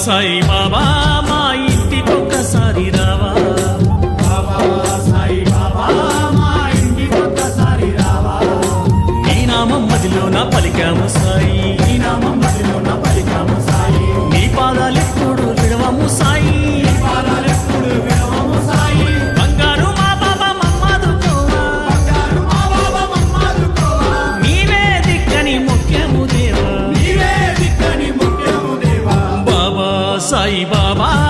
Saima papá.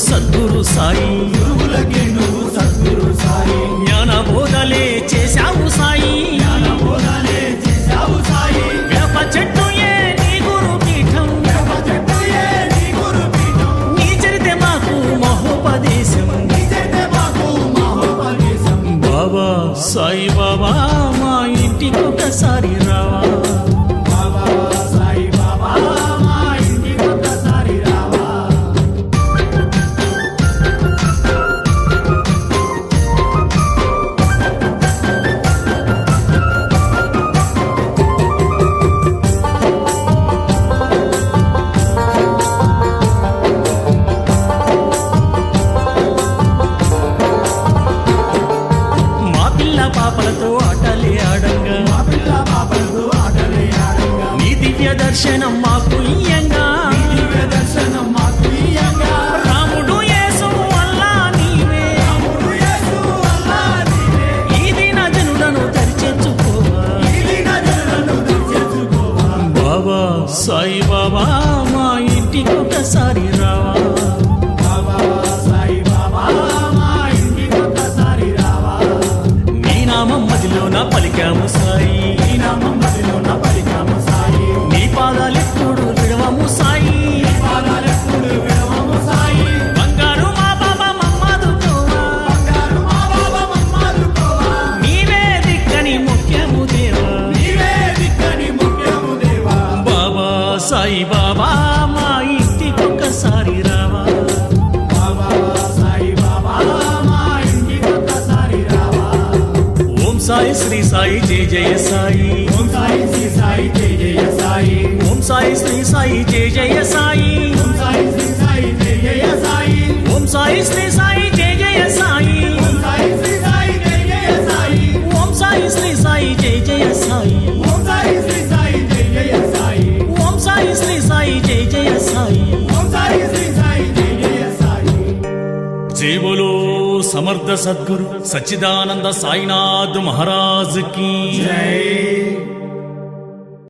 Sadhguru Sai. గురువులకే నువ్వు సద్గురు సాయి జ్ఞాన బోధలే చేశావు సాయి. జ్ఞాన బోధనే చేశావు సాయి వేప చెట్టు ఏ నీ గురు పీఠం వేప చెట్టు ఏ నీ గురు పీఠం నీ చరితే మాకు మహోపదేశం. నీ చేతే మాకు మహోపదేశం బాబా సాయి బాబా మా ఇంటికొకసారి రావా పిల్ల పాపలతో ఆటలే ఆడంగా. మా పిల్ల పాపలతో ఆటలే ఆడంగా. నీ దివ్య దర్శనం మాకు పలికాము సాయి నీ పాదాలెప్పుడు విడవము సాయి. సాయి బాబా మాయి. సాయి శ్రీ సాయి జయ జయ సాయి ఓం సాయి శ్రీ సాయి జయ జయ సాయి ఓం సాయి శ్రీ సాయి జయ జయ సాయి ఓం సాయి శ్రీ సాయి జయ జయ సాయి ఓం సాయి శ్రీ సాయి జయ జయ సాయి ఓం సాయి శ్రీ సాయి జయ జయ సాయి ఓం సాయి శ్రీ సాయి జయ జయ సాయి ఓం సాయి శ్రీ సాయి జయ జయ సాయి ఓం సాయి శ్రీ సాయి జయ జయ సాయి ఓం సాయి శ్రీ సాయి జయ జయ సాయి జై బోలో సమర్థ సద్గురు సచ్చిదానంద సాయినాథ్ మహారాజ్కి. జై.